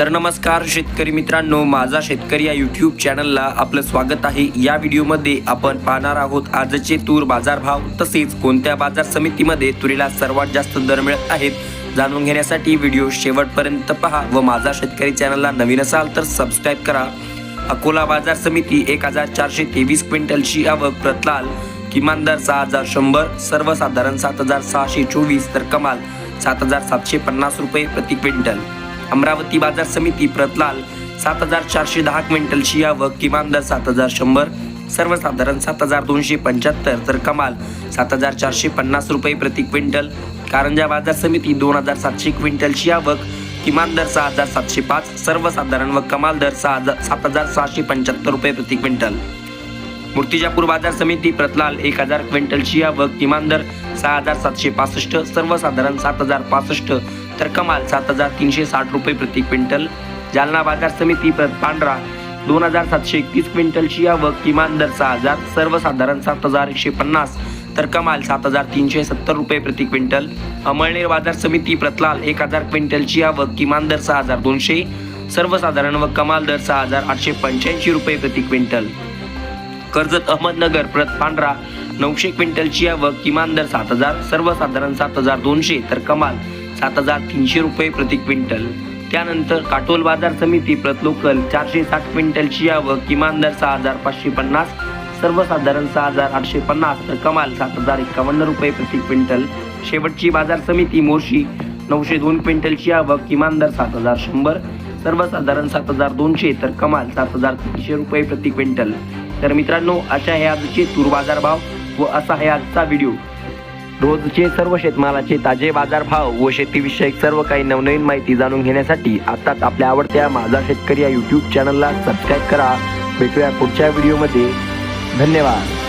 तर नमस्कार शेतकरी मित्रांनो. माझा शेतकरी या यूट्यूब चॅनलला आपलं स्वागत आहे. या व्हिडिओमध्ये आपण पाहणार आहोत आजचे तूर बाजारभाव. तसेच कोणत्या बाजार समितीमध्ये तुरीला सर्वात जास्त दर मिळत आहेत जाणून घेण्यासाठी व्हिडिओ शेवटपर्यंत पहा व माझा शेतकरी चॅनलला नवीन असाल तर सबस्क्राईब करा. अकोला बाजार समिती एक हजार चारशे तेवीस क्विंटलची आवक. प्रतलाल किमान दर सहा हजार शंभर सर्वसाधारण सात हजार सहाशे चोवीस तर कमाल सात हजार सातशे पन्नास रुपये प्रति क्विंटल. अमरावती बाजार समिती प्रतलाल सात हजार चारशे दहा क्विंटलची आवक किमान दर सात हजार शंभर सर्वसाधारण सात हजार दोनशे पंच्याहत्तर तर कमाल सात हजार चारशे पन्नास रुपये प्रति क्विंटल. कारंजा बाजार समिती दोन हजार सातशे क्विंटलची आवक किमान दर सहा हजार सातशे पाच सर्वसाधारण व कमाल दर सहा हजार सात हजार सहाशे पंच्याहत्तर रुपये प्रति क्विंटल. मूर्तिजापूर बाजार समिती प्रतलाल एक हजार क्विंटलची आवक किमान दर सहा हजार सातशे पासष्ट सर्वसाधारण सात हजार पासष्ट तर कमाल. सात हजार तीनशे साठ रुपये प्रति क्विंटल. जालना बाजार समिती प्रत पांढरा. दोन हजार सातशे एकतीस क्विंटलची आवक किमान दर सहा हजार. सर्वसाधारण सात हजार एकशे पन्नास. तर कमाल सात हजार तीनशे सत्तर रुपये प्रति क्विंटल. अमळनेर बाजार समिती प्रतलाल एक हजार क्विंटलची आवक किमान दर सहा हजार दोनशे. सर्वसाधारण व कमाल दर सहा हजार आठशे पंच्याऐंशी रुपये प्रति क्विंटल. कर्जत अहमदनगर प्रत पांढरा. नऊशे क्विंटलची आवक किमान दर सात हजार. सर्वसाधारण सात हजार दोनशे. तर कमाल सात हजार तीनशे रुपये प्रति क्विंटल. त्यानंतर काटोल बाजार समिती प्रतलोकल चारशे साठ क्विंटलची आवक किमान दर सहा हजार पाचशे पन्नास सर्वसाधारण सहा हजार आठशे पन्नास तर कमाल सात हजार एकावन्न रुपये प्रति क्विंटल. शेवटची बाजार समिती मोर्शी नऊशे दोन क्विंटलची आवक किमान दर सात हजार शंभर सर्वसाधारण सात हजार दोनशे तर कमाल सात हजार तीनशे रुपये प्रति क्विंटल. तर मित्रांनो अशा हे आजचे तूर बाजार भाव व असा हे आजचा व्हिडिओ. रोजचे सर्व शेतमालाचे ताजे बाजारभाव व शेतीविषयक सर्व काही नवनवीन माहिती जाणून घेण्यासाठी आताच आपल्या आवडत्या माझा शेतकरी या यूट्यूब चॅनलला सबस्क्राईब करा. भेटूया पुढच्या व्हिडिओमध्ये धन्यवाद.